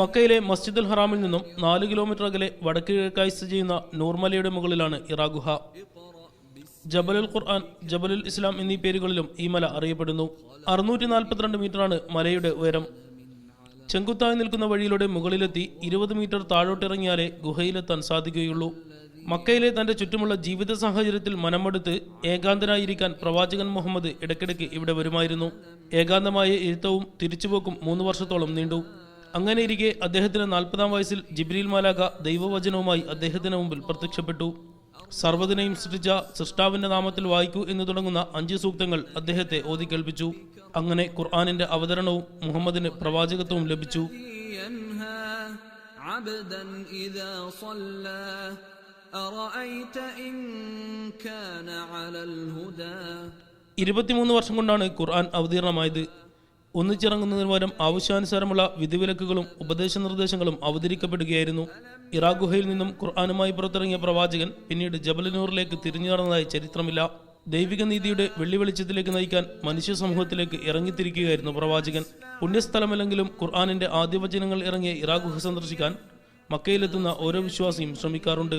മക്കയിലെ മസ്ജിദുൽ ഹറാമിൽ നിന്നും നാല് കിലോമീറ്റർ അകലെ വടക്ക് കിഴക്കായി സ്ഥിതി ചെയ്യുന്ന നൂർമലയുടെ മുകളിലാണ് ഇറാഗുഹ ജബലുൽ ഖുർആൻ ജബലുൽ ഇസ്ലാം എന്നീ പേരുകളിലും ഈ മല അറിയപ്പെടുന്നു. അറുന്നൂറ്റി നാൽപ്പത്തിരണ്ട് മീറ്ററാണ് മലയുടെ ഉയരം. ചെങ്കുത്തായി നിൽക്കുന്ന വഴിയിലൂടെ മുകളിലെത്തി ഇരുപത് മീറ്റർ താഴോട്ടിറങ്ങിയാലേ ഗുഹയിലെത്താൻ സാധിക്കുകയുള്ളൂ. മക്കയിലെ തന്റെ ചുറ്റുമുള്ള ജീവിത സാഹചര്യത്തിൽ മനമെടുത്ത് ഏകാന്തനായിരിക്കാൻ പ്രവാചകൻ മുഹമ്മദ് ഇടയ്ക്കിടയ്ക്ക് ഇവിടെ വരുമായിരുന്നു. ഏകാന്തമായ ഇരുത്തവും തിരിച്ചുപോക്കും മൂന്ന് വർഷത്തോളം നീണ്ടു. അങ്ങനെ ഇരിക്കെ അദ്ദേഹത്തിന് നാൽപ്പതാം വയസ്സിൽ ജിബ്രീൽ മാലാക ദൈവവചനവുമായി അദ്ദേഹത്തിന് മുമ്പിൽ പ്രത്യക്ഷപ്പെട്ടു. സർവതിനെയും സൃഷ്ടിച്ച സൃഷ്ടാവിന്റെ നാമത്തിൽ വായിക്കൂ എന്ന് തുടങ്ങുന്ന അഞ്ച് സൂക്തങ്ങൾ അദ്ദേഹത്തെ ഓതിക്കേൽപ്പിച്ചു. അങ്ങനെ ഖുർആാനിന്റെ അവതരണവും മുഹമ്മദിന് പ്രവാചകത്വവും ലഭിച്ചു. ഇരുപത്തിമൂന്ന് വർഷം കൊണ്ടാണ് ഖുർആൻ അവതീർണമായത്. ഒന്നിച്ചിറങ്ങുന്നതിന് പകരം ആവശ്യാനുസാരമുള്ള വിധിവിലക്കുകളും ഉപദേശ നിർദ്ദേശങ്ങളും അവതരിക്കപ്പെടുകയായിരുന്നു ഇറാഖുഹയിൽ നിന്നും ഖുർആാനുമായി പുറത്തിറങ്ങിയ പ്രവാചകൻ പിന്നീട് ജബലനൂറിലേക്ക് തിരിഞ്ഞു നടന്നതായി ചരിത്രമില്ല. ദൈവിക നീതിയുടെ വെള്ളിവെളിച്ചത്തിലേക്ക് നയിക്കാൻ മനുഷ്യ സമൂഹത്തിലേക്ക് ഇറങ്ങിത്തിരിക്കുകയായിരുന്നു പ്രവാചകൻ. പുണ്യസ്ഥലമല്ലെങ്കിലും ഖുർആാനിന്റെ ആദ്യവചനങ്ങൾ ഇറങ്ങിയ ഇറാഖുഹ സന്ദർശിക്കാൻ മക്കയിലെത്തുന്ന ഓരോ വിശ്വാസിയും ശ്രമിക്കാറുണ്ട്.